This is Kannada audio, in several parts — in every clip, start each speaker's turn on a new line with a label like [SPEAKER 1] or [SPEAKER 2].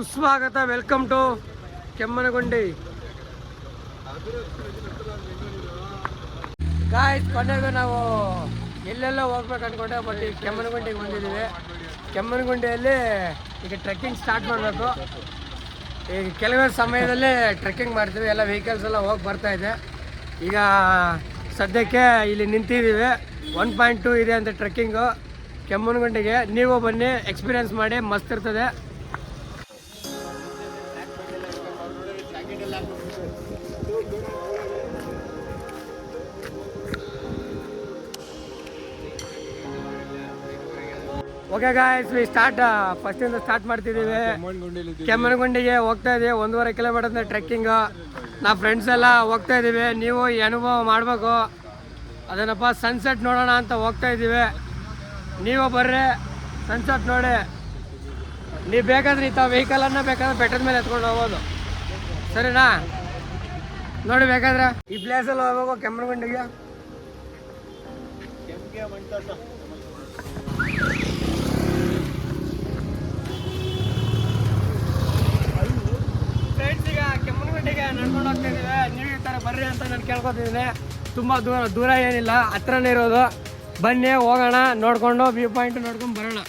[SPEAKER 1] ಸುಸ್ವಾಗತ ವೆಲ್ಕಮ್ ಟು ಕೆಮ್ಮನಗುಂಡಿ. ಗಾಯ್ಸ್ ಕೊನೆಗೆ ನಾವು ಎಲ್ಲೆಲ್ಲ ಹೋಗ್ಬೇಕು ಅನ್ಕೊಂಡೆ ಬಟ್ ಈಗ ಕೆಮ್ಮನಗುಂಡಿಗೆ ಬಂದಿದ್ದೀವಿ. ಕೆಮ್ಮನಗುಂಡಿಯಲ್ಲಿ ಈಗ ಟ್ರೆಕ್ಕಿಂಗ್ ಸ್ಟಾರ್ಟ್ ಮಾಡಬೇಕು. ಈಗ ಕೆಲವೇ ಸಮಯದಲ್ಲಿ ಟ್ರೆಕ್ಕಿಂಗ್ ಮಾಡ್ತೀವಿ. ಎಲ್ಲ ವೆಹಿಕಲ್ಸ್ ಎಲ್ಲ ಹೋಗಿ ಬರ್ತಾ ಇದೆ. ಈಗ ಸದ್ಯಕ್ಕೆ ಇಲ್ಲಿ ನಿಂತಿದ್ದೀವಿ. ಒನ್ ಪಾಯಿಂಟ್ ಟು ಇದೆ ಅಂತ ಟ್ರೆಕ್ಕಿಂಗು ಕೆಮ್ಮನಗುಂಡಿಗೆ ನೀವು ಬನ್ನಿ ಎಕ್ಸ್ಪೀರಿಯನ್ಸ್ ಮಾಡಿ, ಮಸ್ತ್ ಇರ್ತದೆ. ಓಕೆ ಗಾಯ್ಸ್ ವಿ ಸ್ಟಾರ್ಟ್ ಫಸ್ಟಿಂದ ಸ್ಟಾರ್ಟ್ ಮಾಡ್ತಿದ್ದೀವಿ. ಕೆಮ್ಮನಗುಂಡಿಗೆ ಹೋಗ್ತಾ ಇದೀವಿ. ಒಂದೂವರೆ ಕಿಲೋಮೀಟರ್ ಟ್ರೆಕ್ಕಿಂಗು ನಾವು ಫ್ರೆಂಡ್ಸ್ ಎಲ್ಲ ಹೋಗ್ತಾ ಇದ್ದೀವಿ ನೀವು ಈ ಅನುಭವ ಮಾಡಬೇಕು. ಅದೇನಪ್ಪ ಸನ್ಸೆಟ್ ನೋಡೋಣ ಅಂತ ಹೋಗ್ತಾ ಇದ್ದೀವಿ ನೀವು ಬರ್ರಿ. ಸನ್ಸೆಟ್ ನೋಡಿ. ನೀವು ಬೇಕಾದ್ರೆ ಇಂಥ ವೆಹಿಕಲನ್ನು ಬೇಕಾದ್ರೆ ಬೆಟ್ಟದ ಮೇಲೆ ಎತ್ಕೊಂಡು ಹೋಗ್ಬೋದು. ಸರಿನಾ? ನೋಡಿ ಬೇಕಾದ್ರೆ. ಈ ಪ್ಲೇಸಲ್ಲಿ ಹೋಗ್ಬೇಕು ಕೆಮ್ಮನಗುಂಡಿಗೆ ಬರ್ರಿ ಅಂತ ನಾನು ಕೇಳ್ಕೊತಿದ್ದೀನಿ. ತುಂಬ ದೂರ ದೂರ ಏನಿಲ್ಲ, ಹತ್ರನೇ ಇರೋದು. ಬನ್ನಿ, ಹೋಗೋಣ, ನೋಡ್ಕೊಂಡು ವ್ಯೂ ಪಾಯಿಂಟ್ ನೋಡ್ಕೊಂಡು ಬರೋಣ.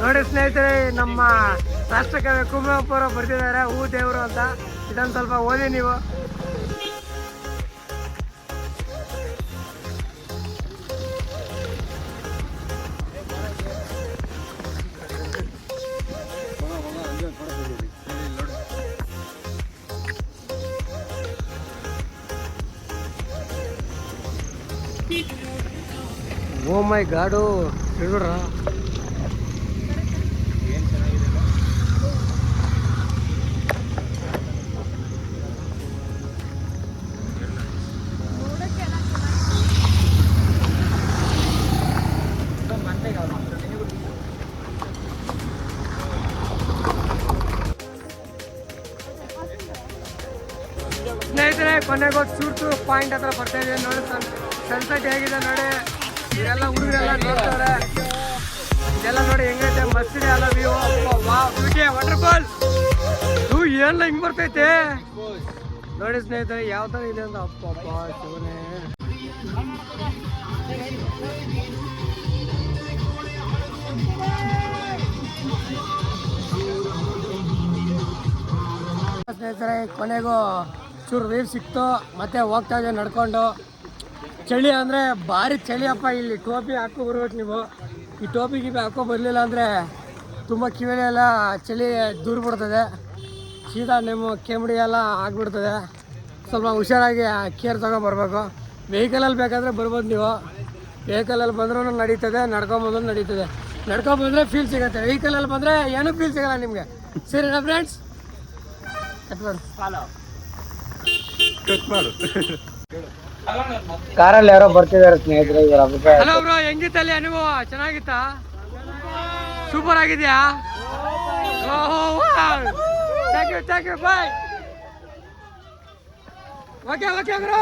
[SPEAKER 1] ನೋಡಿ ಸ್ನೇಹಿತರೆ, ನಮ್ಮ ರಾಷ್ಟ್ರಕವಿ ಅವರು ಬರ್ತಿದ್ದಾರೆ. ಹೂ ದೇವರು ಅಂತ. ಇದನ್ನು ಸ್ವಲ್ಪ ಓದಿ ನೀವು. ಓ ಮೈ ಗಾಡು ಹಿಡಿದ್ರ ಸ್ನೇಹಿತರೆ ಕೊನೆಗೆ ಚೂರು ಪಾಯಿಂಟ್ ಹತ್ರ ಬರ್ತಾ ಇದೆ. ನೋಡಿ ಸನ್ಸೆಟ್ ಹೇಗಿದೆ ನೋಡಿ. ಇದೆಲ್ಲ ಹುಡುಗರೆಲ್ಲ ನೋಡ್ತಾರೆ. ಇದೆಲ್ಲ ನೋಡಿ ಹೆಂಗೈತೆ ಮಸ್ತಿದೆ ಅಲ್ಲ ವ್ಯೂ ವಾ ಬ್ಯೂಟಿ ವಾಟರ್ಫಾಲ್ ಇವು ಏನೆಲ್ಲ ಹಿಂಗ್ ಬರ್ತೈತೆ? ನೋಡಿ ಸ್ನೇಹಿತರೆ, ಯಾವ ಥರ ಇದೆ ಅಂತ ಅಪ್ಪ ಅಪ್ಪ ಸ್ನೇಹಿತರೆ, ಕೊನೆಗೂ ಚೂರು ರೇವ್ ಸಿಕ್ತು. ಮತ್ತೆ ಹೋಗ್ತಾ ಇದ್ದೆ ನಡ್ಕೊಂಡು. ಚಳಿ ಅಂದರೆ ಭಾರಿ ಚಳಿ ಅಪ್ಪ ಇಲ್ಲಿ. ಟೋಪಿ ಹಾಕೋ ಬರ್ಬೇಕು ನೀವು. ಈ ಟೋಪಿ ಗಿಪಿ ಹಾಕೋ ಬರಲಿಲ್ಲ ಅಂದರೆ ತುಂಬ ಕಿವಿಲೆಲ್ಲ ಚಳಿ ದೂರ ಬಿಡ್ತದೆ. ಸೀದಾ ನಿಮ್ಮ ಕೆಮ್ಮಡಿ ಎಲ್ಲ ಆಗ್ಬಿಡ್ತದೆ. ಸ್ವಲ್ಪ ಹುಷಾರಾಗಿ ಕೇರ್ ತಗೊಂಬರ್ಬೇಕು. ವೆಹಿಕಲಲ್ಲಿ ಬೇಕಾದರೆ ಬರ್ಬೋದು ನೀವು. ವೆಹಿಕಲಲ್ಲಿ ಬಂದ್ರೂ ನಡೀತದೆ ನಡ್ಕೊಂಬಂದ್ರೂ ನಡೀತದೆ. ನಡ್ಕೊಂಬಂದ್ರೆ ಫೀಲ್ ಸಿಗುತ್ತೆ. ವೆಹಿಕಲಲ್ಲಿ ಬಂದರೆ ಏನೂ ಫೀಲ್ ಸಿಗಲ್ಲ ನಿಮಗೆ. ಸರಿನಾ ಫ್ರೆಂಡ್ಸ್
[SPEAKER 2] ಕಾರಲ್ಲಿ ಯಾರೋ ಬರ್ತಿದ್ದಾರೆ ಸ್ನೇಹಿತರೆ ಇವರ ಅಭಿಪ್ರಾಯ
[SPEAKER 1] ಹಲೋ ಬ್ರೋ ಹೆಂಗಿತ್ತಲ್ಲಿ ಅನುಭವ? ಚೆನ್ನಾಗಿತ್ತಾ? ಸೂಪರ್ ಆಗಿದೆಯಾ? Thank you thank you bye okay okay bro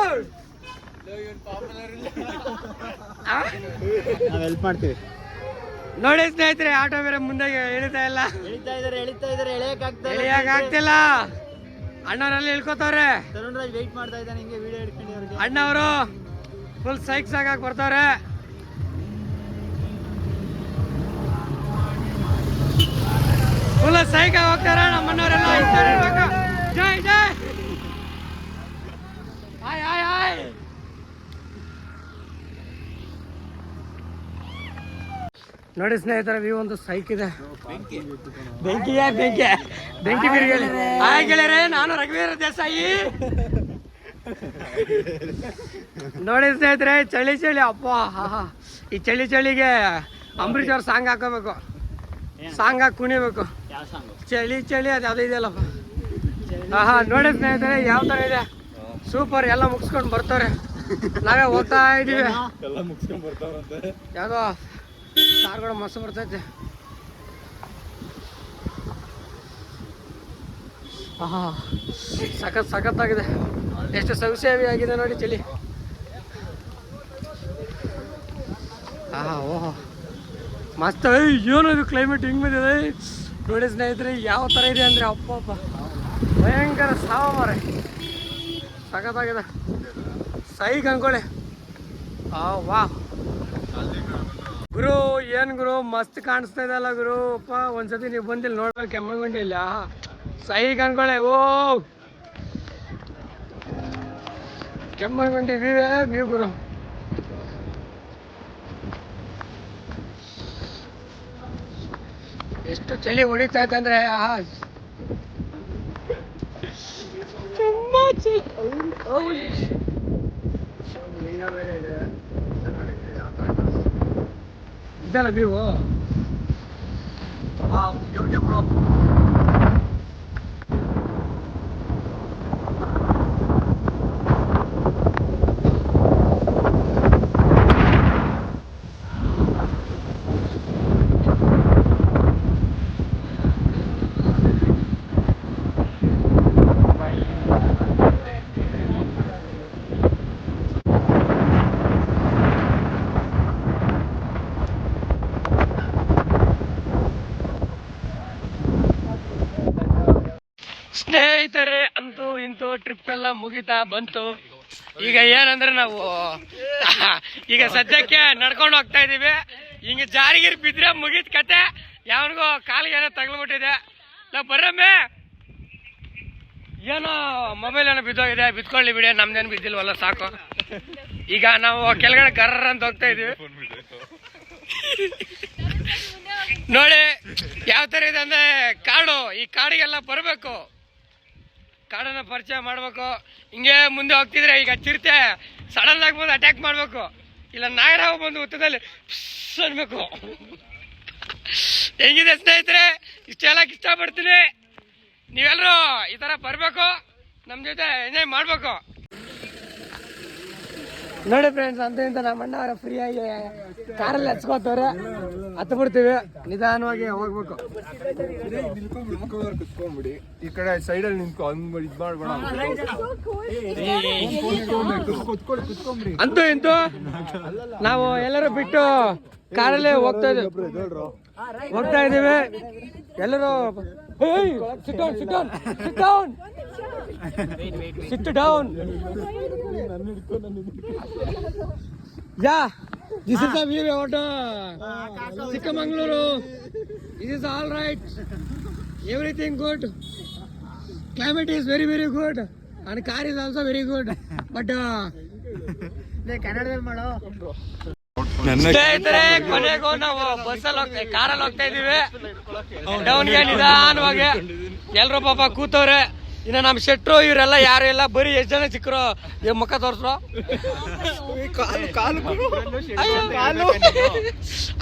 [SPEAKER 2] help ಮಾಡ್ತೀವಿ.
[SPEAKER 1] ನೋಡಿ ಸ್ನೇಹಿತರೆ ಆಟೋ ಬೇರೆ ಮುಂದೆ ಇಳಿತಾ ಇಲ್ಲ.
[SPEAKER 2] ಎಳಿತಾ ಇದಾರೆ ಎಳಿತಾ ಇದಾರೆ ಎಳೆಯಕ್
[SPEAKER 1] ಎಳಿಯಕ್ಕಾಗ್ತಿಲ್ಲ ಆಗ್ತಿಲ್ಲ. ಅಣ್ಣವರಲ್ಲಿ ಇಳ್ಕೊತವ್ರೆ
[SPEAKER 2] ತರುಣ್ ರಾಜ್ ವೆಯ್ಟ್ ಮಾಡ್ತಾ ಇದ್ದಾನೆ ಹಿಂಗೆ ವಿಡಿಯೋ ಹಿಡ್ಕೊಂಡು ಅವ್ರಿಗೆ.
[SPEAKER 1] ಅಣ್ಣವರು ಫುಲ್ ಸೈಕ್ ಆಗಾಕ್ ಬರ್ತಾವ್ರೆ ಫುಲ್ ಸೈಕ್ ಆಗಿ ಹೋಗ್ತಾರೆ ನಮ್ಮಣ್ಣವರೆಲ್ಲ ಇರ್ಬೇಕು. ಜೈ ಜೈ. Hi hi hi. ನೋಡಿ ಸ್ನೇಹಿತರ ವ್ಯೂ ಒಂದು ಸೈಕ್ ಇದೆ. ಬೆಂಕಿ. ಬೆಂಕಿ ಬೆಂಕಿ. ಬೆಂಕಿ ಬಿರಿಗಲಿ ಹಾಯ್ ಗೆಳೆಯರೆ. ನಾನು ರಘುವೀರ ದೇಸಾಯಿ. ನೋಡಿ ಸ್ನೇಹಿತರೆ ಚಳಿ ಚಳಿ ಅಪ್ಪ ಹಾ ಹಾ. ಈ ಚಳಿ ಚಳಿಗೆ ಅಂಬರೀಷ್ ಅವ್ರ ಸಾಂಗ್ ಹಾಕೋಬೇಕು. ಸಾಂಗ್ ಹಾಕಿ ಕುಣಿಬೇಕು.
[SPEAKER 2] ಯಾವ ಸಾಂಗು?
[SPEAKER 1] ಚಳಿ ಚಳಿ ಅದು ಯಾವುದೋ ಇದೆಯಲ್ಲಪ್ಪ ಆಹಾ ಹಾ ನೋಡಿ ಸ್ನೇಹಿತರೆ ಯಾವ ಥರ ಇದೆ. ಸೂಪರ್ ಎಲ್ಲ ಮುಗಿಸ್ಕೊಂಡು ಬರ್ತಾರೆ ನಾವೇ ಹೋಗ್ತಾ ಇದೀವಿ.
[SPEAKER 2] ಎಲ್ಲ ಮುಗಿಸ್ಕೊಂಡು ಬರ್ತಾವಂತೆ
[SPEAKER 1] ಯಾವುದೋ ಕಾರ್ಗಳು ಮಸ್ತ್ ಬರ್ತೈತೆ. ಆಹಾ, ಸಖತ್ ಸಖತ್ತಾಗಿದೆ. ಎಷ್ಟು ಸವಿಸೇವಿ ಆಗಿದೆ ನೋಡಿ ಚಳಿ. ಆಹಾ, ಓಹೋ. ಮಸ್ತ್ ಏನು ಇದು ಕ್ಲೈಮೇಟ್ ಹಿಂಗೆ ಬಂದಿದೆ? ನೋಡಿ ಸ್ನೇಹಿತರೆ, ಯಾವ ಥರ ಇದೆ ಅಂದರೆ ಅಪ್ಪ ಅಪ್ಪ. ಭಯಂಕರ ಸಾವ ಮಾರೆ ಸಖತ್ತಾಗಿದೆ. ಸೈಗ್ ಅನ್ಕೊಳ್ಳಿ ಆ, ವಾ. ಗುರು, ಏನ್ ಗುರು? ಮಸ್ತ್ ಕಾಣಿಸ್ತಾ ಇದಲ್ಲ ಗುರು? ಅಪ್ಪ, ಒಂದ್ಸತಿ ನೀವು ಬಂದಿಲ್ಲ, ನೋಡ್ಬೇಕು ಕೆಮ್ಮಗೊಂಡಿಲ್ಲ ಸೈಗ್ ಅನ್ಕೊಳ್ಳಿ ಓ! ಕೆಮ್ಮಗೊಂಡಿದ್ದೀವಿ ನೀವು ಗುರು. ಎಷ್ಟು ಚಳಿ ಹೊಡಿತಾ ಇತ್ತಂದ್ರೆ ಆಹಾ ತುಂಬಾ. ಇದಲ್ಲ ವ್ಯೂ ಸ್ನೇಹಿತರೆ, ಅಂತೂ ಇಂತೂ ಟ್ರಿಪ್ ಎಲ್ಲ ಮುಗಿತಾ ಬಂತು. ಈಗ ಏನಂದ್ರೆ ನಾವು, ಈಗ ಸದ್ಯಕ್ಕೆ ನಡ್ಕೊಂಡು ಹೋಗ್ತಾ ಇದೀವಿ. ಹಿಂಗೆ ಜಾರಿಗಿರಿ ಬಿದ್ರೆ ಮುಗಿತ್ ಕತೆ. ಯಾವನಿಗೋ ಕಾಲಿಗೆ ಏನೋ ತಗಲ್ಬಿಟ್ಟಿದೆ. ನಾವು ಬರ್ರಮ್ಮೆ. ಏನೋ ಮೊಬೈಲ್ ಏನೋ ಬಿದ್ದೋಗಿದೆ ಬಿದ್ಕೊಳ್ಳಿ ಬಿಡಿ, ನಮ್ದೇನು ಬಿದ್ದಿಲ್ವಲ್ಲ, ಸಾಕು. ಈಗ ನಾವು ಕೆಳಗಡೆ ಗರ್ರ ಅಂತ ಹೋಗ್ತಾ ಇದೀವಿ. ನೋಡಿ, ಯಾವ ತರ ಇದೆ ಅಂದ್ರೆ ಕಾಡು, ಈ ಕಾಡಿಗೆಲ್ಲ ಬರಬೇಕು. ಕಾಡನ್ನ ಪರಿಚಯ ಮಾಡ್ಬೇಕು. ಹಿಂಗೆ ಮುಂದೆ ಹೋಗ್ತಿದ್ರೆ ಈಗ ಚಿರತೆ ಸಡನ್ ಆಗಿ ಬಂದು ಅಟ್ಯಾಕ್ ಮಾಡ್ಬೇಕು. ಇಲ್ಲ, ನಾಗರಾವ್ ಬಂದು ಉತ್ತದಲ್ಲಿ ಅನ್ಬೇಕು. ಹೆಂಗಿದೆ ಸ್ನೇಹಿತರೆ? ಇಷ್ಟೆಲ್ಲ ಇಷ್ಟಪಡ್ತೀನಿ. ನೀವೆಲ್ಲರೂ ಈ ತರ ಬರ್ಬೇಕು. ನಮ್ಮ ಜೊತೆ ಎಂಜಾಯ್ ಮಾಡ್ಬೇಕು. ನೋಡಿ ಫ್ರೆಂಡ್ಸ್ ಅಂತ ನಮ್ಮ ಅಣ್ಣ ಅವರ ಫ್ರೀಯಾಗಿ ಕಾರಲ್ಲಿ ಹಚ್ಕೋತವ್ರೆ ಹತ್ತು ಬಿಡ್ತೀವಿ ನಿಧಾನವಾಗಿ ಹೋಗ್ಬೇಕು.
[SPEAKER 3] ಕುತ್ಕೊಂಡ್ಬಿಡಿ ಈ ಕಡೆ ಸೈಡಲ್ಲಿ ನಿಂತ್ಕೊ ಹಂಗ್ ಇದ್ ಮಾಡ್ಬೇಡ. ಕುತ್ಕೊಳ್ಳಿ ಕುತ್ಕೊಂಡ್ಬಿಡಿ
[SPEAKER 1] ಅಂತೂ ಇಂತೂ ನಾವು ಎಲ್ಲರೂ ಬಿಟ್ಟು ಕಾರಲ್ಲೇ ಹೋಗ್ತಾ ಇದ್ದೀವಿ ಹೋಗ್ತಾ ಇದ್ದೀವಿ. ಎಲ್ಲರೂ sit down sit down sit down yeah this is the view out Chikmagalur is is all right everything good climate is very very good and car is also very good but
[SPEAKER 2] ಕನ್ನಡದಲ್ಲಿ ಮಾಡೋ.
[SPEAKER 1] ಸ್ನೇಹಿತರೆ ಕೊನೆಗೂ ನಾವು ಬಸ್ಸಲ್ಲಿ ಹೋಗ್ತಾ ಕಾರಲ್ಲಿ ಹೋಗ್ತಾ ಇದೀವಿ ಡೌನ್ಗೆ ನಿಧಾನವಾಗಿ. ಎಲ್ರು ಪಾಪ ಕೂತವ್ರೆ. ಇನ್ನು ನಮ್ಮ ಶೆಟ್ರು ಇವರೆಲ್ಲ ಯಾರು ಇಲ್ಲ ಬರೀ ಎಷ್ಟು ಜನ ಸಿಕ್ಕರು ಇವ್ ಮುಖ ತೋರ್ಸ್ರು?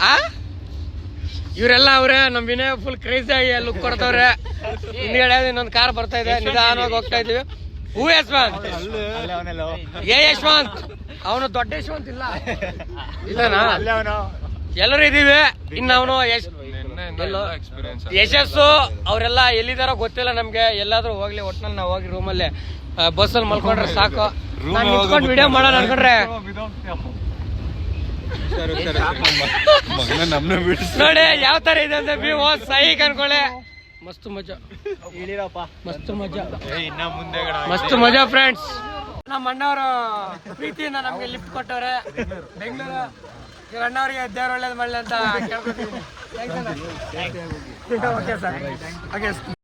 [SPEAKER 1] ಆ? ಇವರೆಲ್ಲ ಅವ್ರೆ ನಮ್ ವಿನಯ ಫುಲ್ ಕ್ರೇಜಿ ಆಗಿ ಲುಕ್ ಕೊಡ್ತವ್ರೆ. ಹಿಂದ್ಗಡೆ ಇನ್ನೊಂದು ಕಾರ್ ಬರ್ತಾ ಇದೆ ನಿಧಾನವಾಗಿ ಹೋಗ್ತಾ ಇದೀವಿ ಹೂ ಯಶ್ವಂತ್. ಏ ಯಶ್ವಂತ್. ಅವನು ದೊಡ್ಡ ಯಶವಂತ್ ಇಲ್ಲ. ಇಲ್ಲನಾ ಎಲ್ಲರೂ ಇದೀವಿ. ಇನ್ನು ಅವನು ಯಶ್ ಎಲ್ಲೋ? ಯಶಸ್ಸು ಅವರೆಲ್ಲ ಎಲ್ಲಿದಾರೋ ಗೊತ್ತಿಲ್ಲ ನಮ್ಗೆ. ಎಲ್ಲಾದ್ರೂ ಹೋಗ್ಲಿ ಒಟ್ನಲ್ಲಿ ನಾವು ಹೋಗಿ ರೂಮಲ್ಲಿ ಬಸ್ಸಲ್ಲಿ ಮಲ್ಕೊಂಡ್ರೆ ಸಾಕು. ನಾನು ನಿಂತ್ಕೊಂಡು ವಿಡಿಯೋ ಮಾಡೋಣ ಅನ್ಕೊಂಡ್ರೆ. ನೋಡಿ ಯಾವ ತರ ಇದೆ ಅಂದ್ರೆ ನೀವು ಸೈಕ್ ಅನ್ಕೊಳ್ಳಿ. ಮಸ್ತ್ ಮಜಾ. ಮಸ್ತ್ ಮಜಾ.
[SPEAKER 2] ಇನ್ನ ಮುಂದೆ
[SPEAKER 1] ಮಸ್ತ್ ಮಜಾ ಫ್ರೆಂಡ್ಸ್ ನಮ್ಮ ಅಣ್ಣವರು ಪ್ರೀತಿಯಿಂದ ನಮ್ಗೆ ಲಿಫ್ಟ್ ಕೊಟ್ಟವ್ರೆ. ಬೆಂಗಳೂರು. ಅಣ್ಣವ್ರಿಗೆ ದೇವ್ರ ಒಳ್ಳೇದು ಮಾಡಲಿ ಅಂತ ಕೇಳ್ಕೊತೀನಿ ಓಕೆ ಸರ್ ಓಕೆ